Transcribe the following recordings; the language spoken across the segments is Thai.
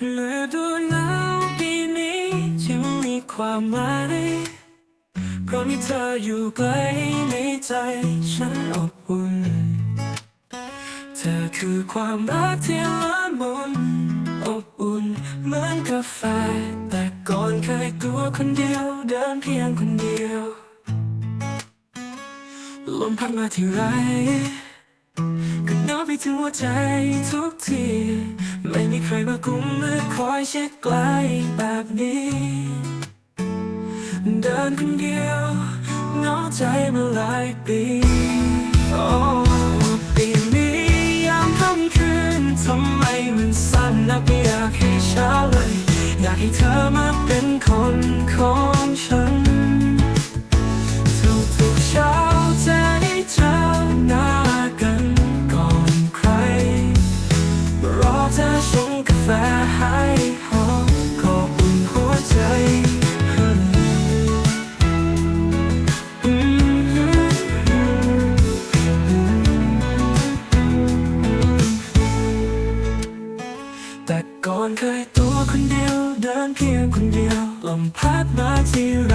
ฤดูหนาวปีนี้ยังมีความหมายเพราะมีเธออยู่ใกล้ในใจฉันอบอุ่น เธอคือความรักที่ละมุนอบอุ่นเหมือนกาแฟ แต่ก่อนเคยตัวคนเดียวเดินเพียงคนเดียว ลมพัดมาที่ไรก็หนาวไปถึงหัวใจทุกที ไม่มีใครมากุมมือคอยเช็ดไกลแบบนี้ เดินคนเดียวเงาใจมาหลายปีโอ้ปีนี้ยามค่ำคืนทำไมมันสั้นนักไม่อยากให้เช้าเลย อยากให้เธอมาเป็นคน ชงกาแฟให้หอมก็อุ่นหัวใจแต่ก่อนเคยตัวคนเดียว เดินเพียงคนเดียว ลมพัดมาทีไร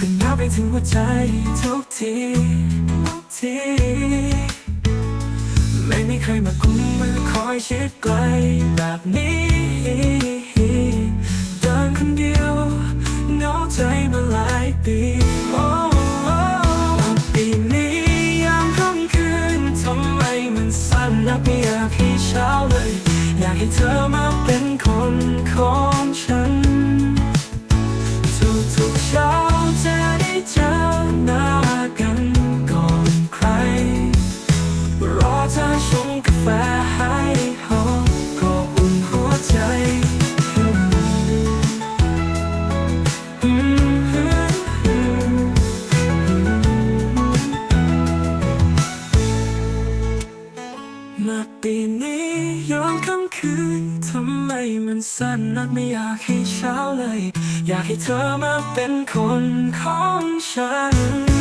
ก็หนาวไปถึงหัวใจทุกทีทุกที ไม่มีใครมากุมมือคอยชิดไกลแบบนี้ เดินคนเดียวเหงาใจมาหลายปีโอ้โอ้ปีนี้ยามค่ำคืนทำไมมันสั้นนักไม่อยากให้เช้าเลย อยากให้เธอมาเป็น มาปีนี้ย้อนค่ำคืนทำไมมันสั้นนักไม่อยากให้เช้าเลย อยากให้เธอมาเป็นคนของฉัน